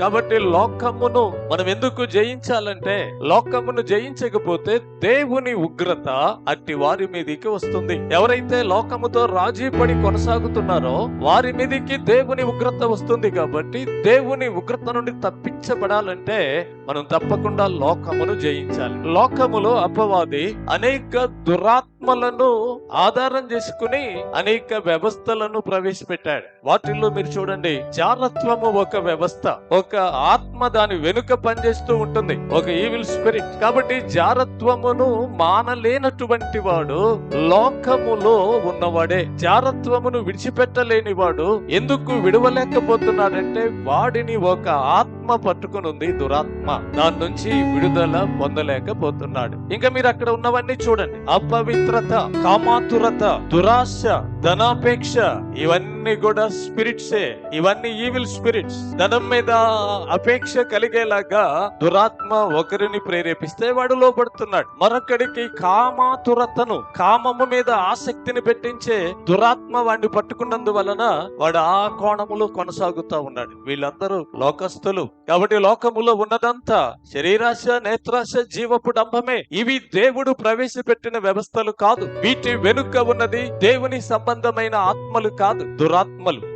కాబట్టి లోకమును మనం ఎందుకు జయించాలంటే లోకమును జయించకపోతే దేవుని ఉగ్రత అట్టి వారి మీదికి వస్తుంది. ఎవరైతే లోకముతో రాజీ పడి కొనసాగుతున్నారో వారి మీదికి దేవుని ఉగ్రత వస్తుంది కాబట్టి దేవుని ఉగ్రత నుండి తప్పించబడాలంటే మనం తప్పకుండా లోకమును జయించాలి. లోకములో అపవాది అనేక దురాత్మలను ఆధారం చేసుకుని అనేక వ్యవస్థలను ప్రవేశపెట్టాడు. వాటిల్లో మీరు చూడండి జారత్వము ఒక వ్యవస్థ. ఒక ఆత్మ దాని వెనుక పనిచేస్తూ ఉంటుంది. ఒక ఈవిల్ స్పిరిట్ కాబట్టి జారత్వమును మానలేనటువంటి వాడు లోకములో ఉన్నవాడే. జారత్వమును విడిచిపెట్టలేని వాడు ఎందుకు విడవలేకపోతున్నాడంటే వాడిని ఒక ఆత్మ పట్టుకుని ఉంది దురాత్మ. దాని నుంచి విడుదల పొందలేకపోతున్నాడు. ఇంకా మీరు అక్కడ ఉన్నవన్నీ చూడండి. అపవిత్రత కామాతురత దురాశ ధనాపేక్ష ఇవన్నీ కూడా స్పిరిట్సే. ఇవన్నీ ఈవిల్ స్పిరిట్స్. ధనం మీద అపేక్ష కలిగేలాగా దురాత్మ ఒకరిని ప్రేరేపిస్తే వాడు లోపడుతున్నాడు మరొకడికి కామాతురతను కామము మీద ఆసక్తిని పెట్టించే దురాత్మ వాడిని పట్టుకున్నందువలన వాడు ఆ కోణములో కొనసాగుతా ఉన్నాడు. వీళ్ళందరూ లోకస్తులు. కాబట్టి లోకములో ఉన్నదంతా శరీరాశ నేత్రాశ జీవపు డంభమే ఇవి దేవుడు ప్రవేశపెట్టిన వ్యవస్థలు కాదు. వీటి వెనుక ఉన్నది దేవుని సంబంధమైన ఆత్మలు కాదు. దురాత్మలు.